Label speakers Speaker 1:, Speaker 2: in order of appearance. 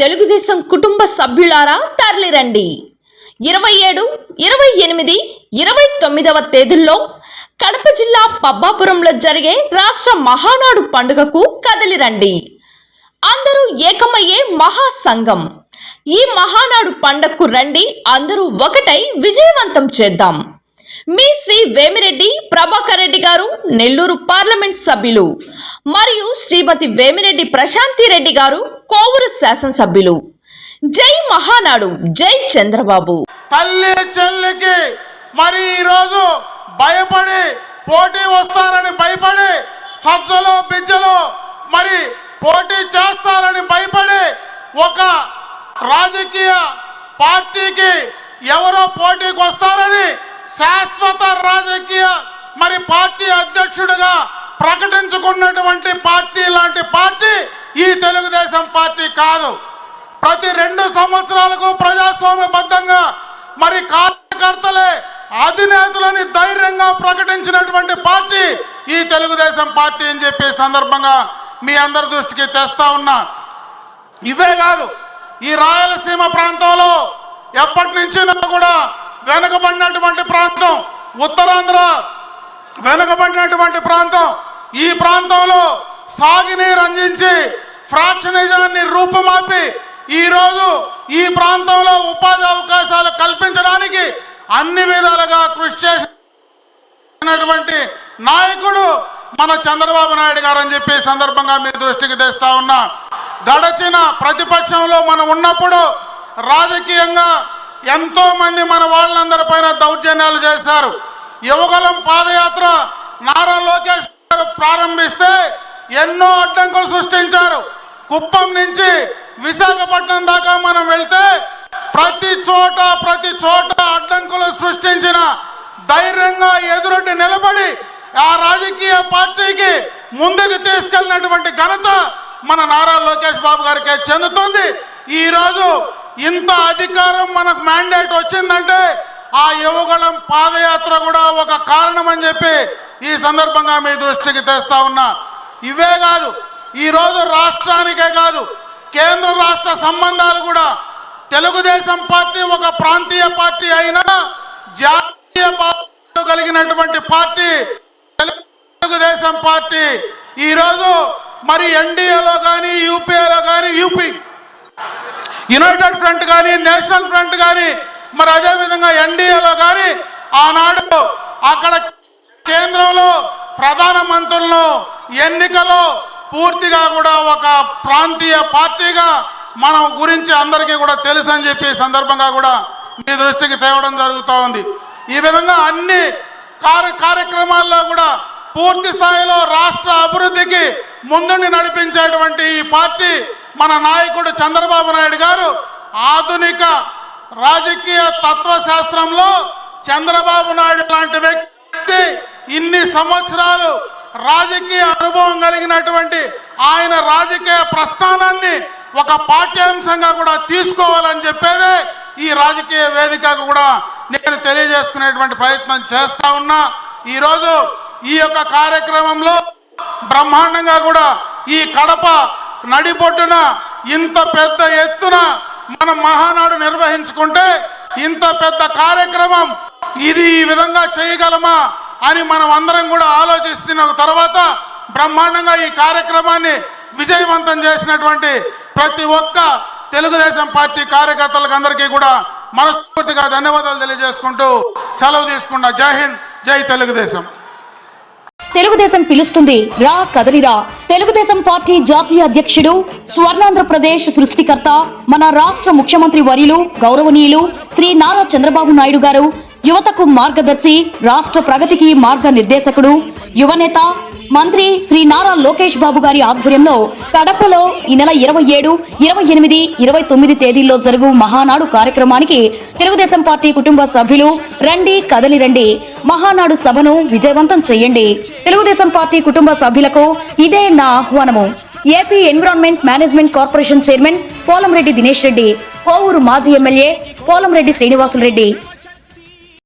Speaker 1: తెలుగుదేశం కుటుంబ సభ్యులారా తరలిరండి. ఇరవై ఏడు ఇరవై ఎనిమిది ఇరవై తొమ్మిదవ తేదీల్లో కడప జిల్లా పబ్బాపురంలో జరిగే రాష్ట్ర మహానాడు పండుగకు కదిలిరండి. అందరూ ఏకమయ్యే మహాసంఘం. ఈ మహానాడు పండగకు రండి అందరూ ఒకటై విజయవంతం చేద్దాం. మీ శ్రీ వేమిరెడ్డి ప్రభాకర్ రెడ్డి గారు నెల్లూరు పార్లమెంట్ సభ్యులు మరియు శ్రీమతి వేమిరెడ్డి ప్రశాంతి రెడ్డి గారు కోవూరు శాసనసభ్యులు. జై మహానాడు జై చంద్రబాబు.
Speaker 2: తల్లి చెల్లికి మరి ఈరోజు భయపడి పోటీ వస్తారని భయపడి సజ్జలో బిజ్జలో మరి పోటీ చేస్తారని భయపడి ఒక రాజకీయ పార్టీకి ఎవరో పోటీకి వస్తారని శాశ్వత రాజకీయ మరి పార్టీ అధ్యక్షుడిగా ప్రకటించుకున్నటువంటి పార్టీ లాంటి పార్టీ తెలుగుదేశం పార్టీ కాదు. ప్రతి రెండు సంవత్సరాలకు ప్రజాస్వామ్యబద్ధంగా మరి కార్యకర్తలే అధినేతలని ధైర్యంగా ప్రకటించినటువంటి పార్టీ ఈ తెలుగుదేశం పార్టీ అని చెప్పి సందర్భంగా మీ అందరి దృష్టికి తెస్తా ఉన్నా. ఇవే కాదు ఈ రాయలసీమ ప్రాంతంలో ఎప్పటి నుంచినో కూడా వెనుకబడినటువంటి ప్రాంతం ఉత్తరాంధ్ర వెనుకబడినటువంటి ప్రాంతం. ఈ ప్రాంతంలో సాగునీరు అందించి ఫ్రాక్షనిజాన్ని రూపుమాపి ఈరోజు ఈ ప్రాంతంలో ఉపాధి అవకాశాలు కల్పించడానికి అన్ని విధాలుగా కృషి చేసినటువంటి నాయకుడు మన చంద్రబాబు నాయుడు గారు అని చెప్పి సందర్భంగా మీ దృష్టికి తెస్తా ఉన్నా. గడచిన ప్రతిపక్షంలో మనం ఉన్నప్పుడు రాజకీయంగా ఎంతో మంది మన వాళ్ళందరి పైన దౌర్జన్యాలు చేశారు. యువగలం పాదయాత్ర నారా లోకేష్ గారు ప్రారంభిస్తే ఎన్నో అడ్డంకులు సృష్టించారు. కుప్పం నుంచి విశాఖపట్నం దాకా మనం వెళ్తే ప్రతి చోట ప్రతి చోట అడ్డంకులు సృష్టించిన ధైర్యంగా ఎదురొడ్డి నిలబడి ఆ రాజకీయ పార్టీకి ముందుకు తీసుకెళ్ళినటువంటి ఘనత మన నారా లోకేష్ బాబు గారికి చెందుతుంది. ఈ రోజు ఇంత అధికారం మనకు మ్యాండేట్ వచ్చిందంటే ఆ యువగళం పాదయాత్ర కూడా ఒక కారణం అని చెప్పి ఈ సందర్భంగా మీ దృష్టికి తెస్తా ఉన్నా. ఇవే కాదు ఈరోజు రాష్ట్రానికే కాదు కేంద్ర రాష్ట్ర సంబంధాలు కూడా. తెలుగుదేశం పార్టీ ఒక ప్రాంతీయ పార్టీ అయినా జాతీయ పార్టీ కలిగినటువంటి పార్టీ తెలుగుదేశం పార్టీ. ఈరోజు మరి ఎన్డీఏలో కానీ యూపీఏలో కానీ యూపీ యునైటెడ్ ఫ్రంట్ కానీ నేషనల్ ఫ్రంట్ కానీ మరి అదేవిధంగా ఎన్డీఏలో కానీ ఆనాడు అక్కడ కేంద్రంలో ప్రధానమంత్రులను ఎన్నికలో పూర్తిగా కూడా ఒక ప్రాంతీయ పార్టీగా మనం గురించి అందరికీ కూడా తెలుసు అని చెప్పి సందర్భంగా కూడా మీ దృష్టికి తేవడం జరుగుతూ ఉంది. ఈ విధంగా అన్ని కార్య కార్యక్రమాల్లో కూడా పూర్తి స్థాయిలో రాష్ట్ర అభివృద్ధికి ముందుని నడిపించేటువంటి ఈ పార్టీ మన నాయకుడు చంద్రబాబు నాయుడు గారు ఆధునిక రాజకీయ తత్వశాస్త్రంలో చంద్రబాబు నాయుడు లాంటి వ్యక్తి ఇన్ని సంవత్సరాలు రాజకీయ అనుభవం కలిగినటువంటి ఆయన రాజకీయ ప్రస్థానాన్ని ఒక పాఠ్యాంశంగా కూడా తీసుకోవాలని చెప్పేదే ఈ రాజకీయ వేదికకు కూడా నేను తెలియజేసుకునేటువంటి ప్రయత్నం చేస్తా ఉన్నా. ఈరోజు ఈ యొక్క కార్యక్రమంలో బ్రహ్మాండంగా కూడా ఈ కడప నడిబొడ్డున ఇంత పెద్ద ఎత్తున మనం మహానాడు నిర్వహించుకుంటే ఇంత పెద్ద కార్యక్రమం ఇది ఈ విధంగా చేయగలమా? అని మనం అందరం కూడా ఆలోచిస్తున్న తర్వాత బ్రహ్మాండంగా ఈ కార్యక్రమాన్ని విజయవంతం చేసినటువంటి ప్రతి ఒక్క తెలుగుదేశం పార్టీ కార్యకర్తలకు అందరికీ కూడా మనస్ఫూర్తిగా ధన్యవాదాలు తెలియజేసుకుంటూ సెలవు తీసుకున్న జై హింద్ జై తెలుగుదేశం.
Speaker 3: తెలుగుదేశం పిలుస్తుంది రా కదలిరా తెలుగుదేశం పార్టీ జాతీయ అధ్యక్షుడు స్వర్ణాంధ్రప్రదేశ్ సృష్టికర్త మన రాష్ట్ర ముఖ్యమంత్రి వర్యులు గౌరవనీయులు శ్రీ నారా చంద్రబాబు నాయుడు గారు యువతకు మార్గదర్శి రాష్ట్ర ప్రగతికి మార్గనిర్దేశకుడు యువనేత మంత్రి శ్రీ నారా లోకేష్ బాబు గారి ఆధ్వర్యంలో కడపలో ఈ నెల ఇరవై ఏడు ఇరవై ఎనిమిది ఇరవై తొమ్మిది తేదీల్లో జరుగు మహానాడు కార్యక్రమానికి తెలుగుదేశం పార్టీ కుటుంబ సభ్యులు రండి కదలి రండి. మహానాడు సభను విజయవంతం చేయండి. తెలుగుదేశం పార్టీ కుటుంబ సభ్యులకు ఇదే నా ఆహ్వానము. AP environment management corporation chairman Polamreddy Dinesh Reddy Kovur మాజీ ఎమ్మెల్యే పోలంరెడ్డి శ్రీనివాసులు రెడ్డి.